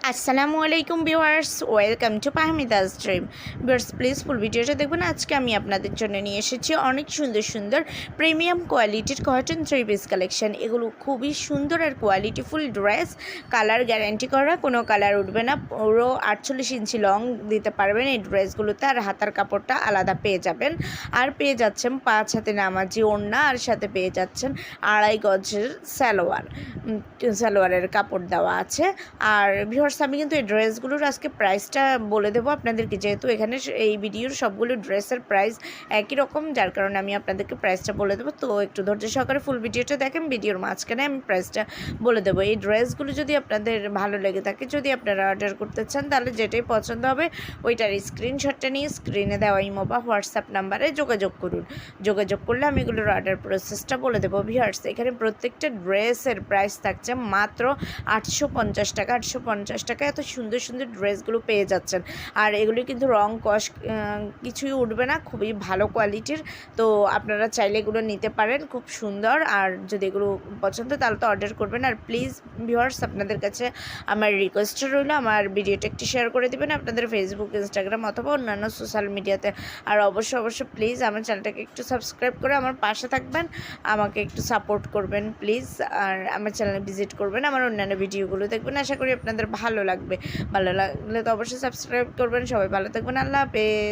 আসসালামু আলাইকুম viewers welcome to পাহমিদাস ড্রিম। ভিউয়ার্স প্লিজ ফুল ভিডিওটা দেখবেন আজকে আমি আপনাদের জন্য নিয়ে এসেছি অনেক সুন্দর সুন্দর প্রিমিয়াম কোয়ালিটির কটন থ্রি পিস কালেকশন এগুলো খুবই সুন্দর আর কোয়ালিটিফুল ড্রেস কালার গ্যারান্টি করা কোনো কালার উঠবে না। পুরো আটচল্লিশ ইঞ্চি লং দিতে পারবেন এই ড্রেসগুলোতে আর হাতার কাপড়টা আলাদা পেয়ে যাবেন। আর পেয়ে যাচ্ছেন পাঁচ হাতে নামাজি ওড়না আর সাথে পেয়ে যাচ্ছেন আড়াই গজের সালোয়ার। উম, সালোয়ারের কাপড় দেওয়া আছে। আর ভিউয়ার্স আমি কিন্তু এই ড্রেসগুলোর আজকে প্রাইসটা বলে দেবো আপনাদেরকে। যেহেতু এখানে এই ভিডিওর সবগুলো ড্রেসের প্রাইস একই রকম, যার কারণে আমি আপনাদেরকে প্রাইসটা বলে দেবো। তো একটু ধৈর্য সহকারে ফুল ভিডিওটা দেখেন, ভিডিওর মাঝখানে আমি প্রাইসটা বলে দেবো। এই ড্রেসগুলো যদি আপনাদের ভালো লেগে থাকে, যদি আপনারা অর্ডার করতে চান, তাহলে যেটাই পছন্দ হবে, ওইটার স্ক্রিনশটটা নিয়ে স্ক্রিনে দেওয়া ইমো বা হোয়াটসঅ্যাপ নাম্বারে যোগাযোগ করুন। যোগাযোগ করলে আমি এগুলোর অর্ডার প্রসেসটা বলে দেবো। ভিউয়ার্স এখানে প্রত্যেকটা ড্রেসের প্রাইস থাকছে মাত্র আটশো পঞ্চাশ টাকা। আটশো পঞ্চাশ পঞ্চাশ টাকা এত সুন্দর সুন্দর ড্রেসগুলো পেয়ে যাচ্ছেন। আর এগুলো কিন্তু রং কস কিছুই উঠবে না, খুবই ভালো কোয়ালিটির। তো আপনারা চাইলে এগুলো নিতে পারেন, খুব সুন্দর। আর যদি এগুলো পছন্দ তাহলে তো অর্ডার করবেন। আর প্লিজ ভিউয়ার্স আপনাদের কাছে আমার রিকোয়েস্ট রইল, আমার ভিডিওটা একটু শেয়ার করে দেবেন আপনাদের ফেসবুক ইনস্টাগ্রাম অথবা অন্যান্য সোশ্যাল মিডিয়াতে আর অবশ্যই অবশ্যই প্লিজ আমার চ্যানেলটাকে একটু সাবস্ক্রাইব করে আমার পাশে থাকবেন, আমাকে একটু সাপোর্ট করবেন প্লিজ আর আমার চ্যানেলে ভিজিট করবেন, আমার অন্যান্য ভিডিওগুলো দেখবেন। আশা করি আপনাদের ভালো লাগবে। ভালো লাগলে তো অবশ্যই সাবস্ক্রাইব করবেন। সবাই ভালো থাকবেন। আল্লাহ হাফেজ।